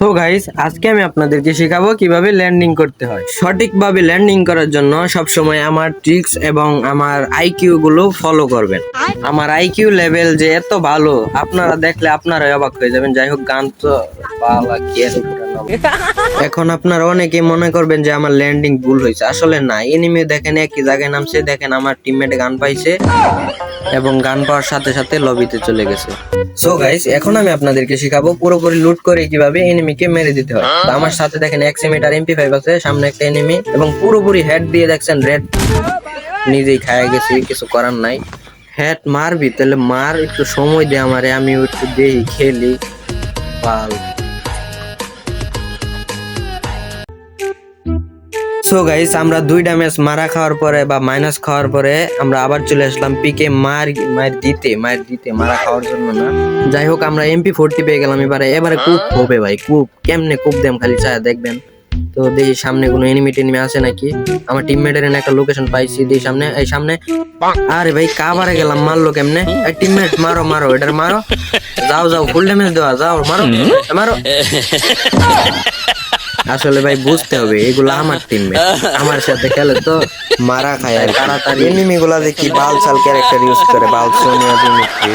তো গাইস আজকে আমি আপনাদেরকে শেখাবো কীভাবে ল্যান্ডিং করতে হয়। সঠিকভাবে ল্যান্ডিং করার জন্য সবসময় আমার ট্রিক্স এবং আমার আইকিউ গুলো ফলো করবেন। আমার আইকিউ লেভেল যে এত ভালো, আপনারা দেখলে আপনারাই অবাক হয়ে যাবেন। যাই হোক, গান তো কি এখন আপনারা অনেকে মনে করবেন যে আমার ল্যান্ডিং ভুল হয়েছে। আসলে না এনিমি দেখেন, একই জায়গায় নামছে। দেখেন, আমার টিমমেট গান পাইছে। এবং গান পাওয়ার সাথে সাথে লবিতে চলে গেছে। সো গাইস এখন আমি আপনাদেরকে শেখাবো পুরোপুরি লুট করে কীভাবে এনিমিকে মেরে দিতে হয়। তো আমার সাথে দেখেন এক্সিমিট আর এমপি ফাইভ আছে, সামনে একটা এনিমি এবং পুরোপুরি হেড দিয়ে দেখছেন রেড নিজেই খায় গেছি, কিছু করার নাই। হেড মারবি, তাহলে মার, একটু সময় দে আমারে আমি একটু দেই, খেলি। পাল। সো গাইস আমরা দুইটা ম্যাচ মারা খাওয়ার পরে বা মাইনাস খাওয়ার পরে আমরা আবার চলে আসলাম পিকে মার মার দিতে মার দিতে মারা খাওয়ার জন্য না। যাই হোক আমরা এমপি ফোরটি পেয়ে গেলাম। এবারে এবারে কুপ হবে ভাই কুপ। কেমনে কুপ দেম খালি চা দেখবেন। তো দেখি সামনে কোনো এনিমি টেনিমি আছে নাকি? আমার টিমমেটের একটা লোকেশন পাইছি দেখি সামনে এই সামনে। আরে ভাই কাবারে গেলাম মারলো কেমনে? এই টিমমেট মারো মারো এটার মারো। যাও যাও ফুল ড্যামেজ দেওয়া যাও মারো। মারো। আসলে ভাই বুঝতে হবে এগুলো আমার টিমমেট আমার সাথে খেলে তো মারা খায় আর তাড়াতাড়ি। এনিমি গুলা দেখি বাল সাল ক্যারেক্টার ইউজ করে বাল সোনিয়া দিমিত্রি